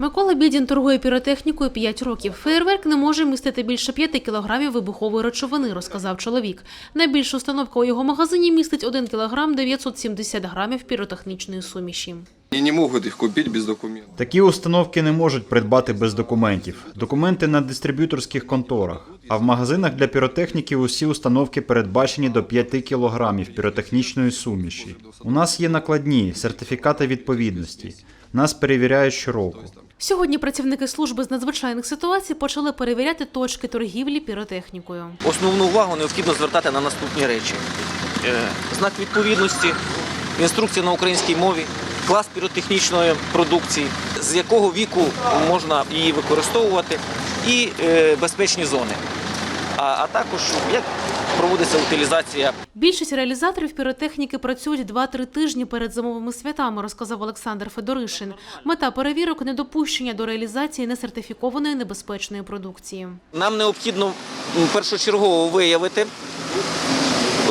Микола Бідін торгує піротехнікою 5 років. Фейерверк не може містити більше 5 кілограмів вибухової речовини, розказав чоловік. Найбільша установка у його магазині містить 1 кілограм 970 грамів піротехнічної суміші. Они не могут их купить без документов. Такі установки не можуть придбати без документів. Документи на дистриб'юторських конторах. А в магазинах для піротехніки усі установки передбачені до 5 кілограмів піротехнічної суміші. У нас є накладні сертифікати відповідності. Нас перевіряють щороку. Сьогодні працівники служби з надзвичайних ситуацій почали перевіряти точки торгівлі піротехнікою. Основну увагу необхідно звертати на наступні речі: Е, знак відповідності, інструкція на українській мові, клас піротехнічної продукції, з якого віку можна її використовувати, і е, безпечні зони. А, а також як проводиться утилізація Більшість реалізаторів піротехніки працюють 2-3 тижні перед зимовими святами, розказав Олександр Федоришин. Мета перевірок – недопущення до реалізації несертифікованої небезпечної продукції. Нам необхідно першочергово виявити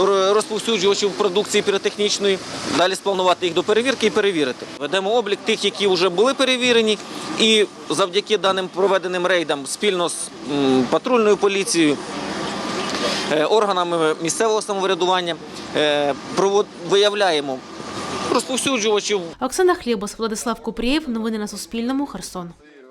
розповсюджувачів продукції піротехнічної, далі спланувати їх до перевірки і перевірити. Ведемо облік тих, які вже були перевірені, і завдяки даним проведеним рейдам спільно з патрульною поліцією. Е, Органами місцевого самоврядування е, виявляємо розповсюджувачів Оксана Хлібос, Владислав Купрієв. Новини на Суспільному. Херсон.